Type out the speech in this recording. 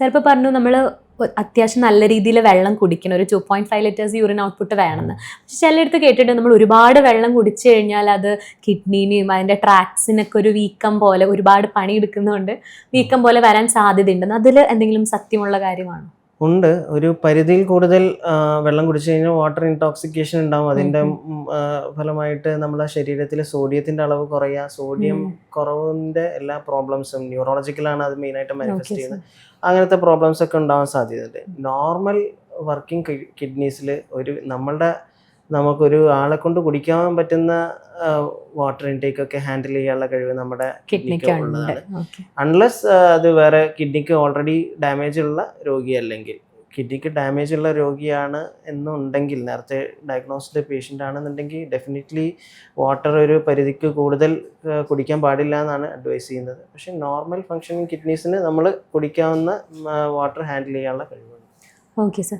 ചിലപ്പോൾ പറഞ്ഞു നമ്മൾ അത്യാവശ്യം നല്ല രീതിയിൽ വെള്ളം കുടിക്കണം. ഒരു two point five litres urine output വേണമെന്ന്. പക്ഷെ ചിലയിടത്ത് കേട്ടിട്ട് നമ്മൾ ഒരുപാട് വെള്ളം കുടിച്ചു കഴിഞ്ഞാൽ അത് കിഡ്നീനെയും അതിന്റെ ട്രാക്സിനൊക്കെ ഒരു വീക്കം പോലെ ഒരുപാട് പണിയെടുക്കുന്നതുകൊണ്ട് വീക്കം പോലെ വരാൻ സാധ്യതയുണ്ടെന്ന്. അതിൽ എന്തെങ്കിലും സത്യമുള്ള കാര്യമാണോ? ഉണ്ട്. ഒരു പരിധിയിൽ കൂടുതൽ വെള്ളം കുടിച്ചു കഴിഞ്ഞാൽ വാട്ടർ ഇൻടോക്സിക്കേഷൻ ഉണ്ടാവും. ആ, ഫലമായിട്ട് നമ്മളെ ശരീരത്തിലെ സോഡിയത്തിന്റെ അളവ് കുറയുക സോഡിയം കുറവിന്റെ എല്ലാ പ്രോബ്ലംസും ന്യൂറോളജിക്കലാണ് അത് മെയിനായിട്ട് മാനിഫെസ്റ്റ് ചെയ്യുന്നത്. അങ്ങനത്തെ പ്രോബ്ലംസ് ഒക്കെ ഉണ്ടാവാൻ സാധ്യതയുണ്ട്. നോർമൽ വർക്കിംഗ് കിഡ്നീസിൽ ഒരു നമ്മളുടെ നമുക്കൊരു ആളെ കൊണ്ട് കുടിക്കാൻ പറ്റുന്ന വാട്ടർ ഇൻടേക്ക് ഒക്കെ ഹാൻഡിൽ ചെയ്യാനുള്ള കഴിവ് നമ്മുടെ കിഡ്നിക്ക് ഉള്ളതാണ്. അൺലെസ് അത് വേറെ കിഡ്നിക്ക് ഓൾറെഡി ഡാമേജ് ഉള്ള രോഗിയല്ലെങ്കിൽ കിഡ്നിക്ക് ഡാമേജ് ഉള്ള രോഗിയാണ് എന്നുണ്ടെങ്കിൽ നേരത്തെ ഡയഗ്നോസ്ഡ് പേഷ്യന്റ് ആണെന്നുണ്ടെങ്കിൽ ഡെഫിനറ്റ്ലി വാട്ടർ ഒരു പരിധിക്ക് കൂടുതൽ കുടിക്കാൻ പാടില്ല എന്നാണ് അഡ്വൈസ് ചെയ്യുന്നത്. പക്ഷേ നോർമൽ ഫങ്ഷനിങ് കിഡ്നീസിന് നമ്മൾ കുടിക്കാവുന്ന വാട്ടർ ഹാൻഡിൽ ചെയ്യാനുള്ള കഴിവുണ്ട് ഓക്കെ സർ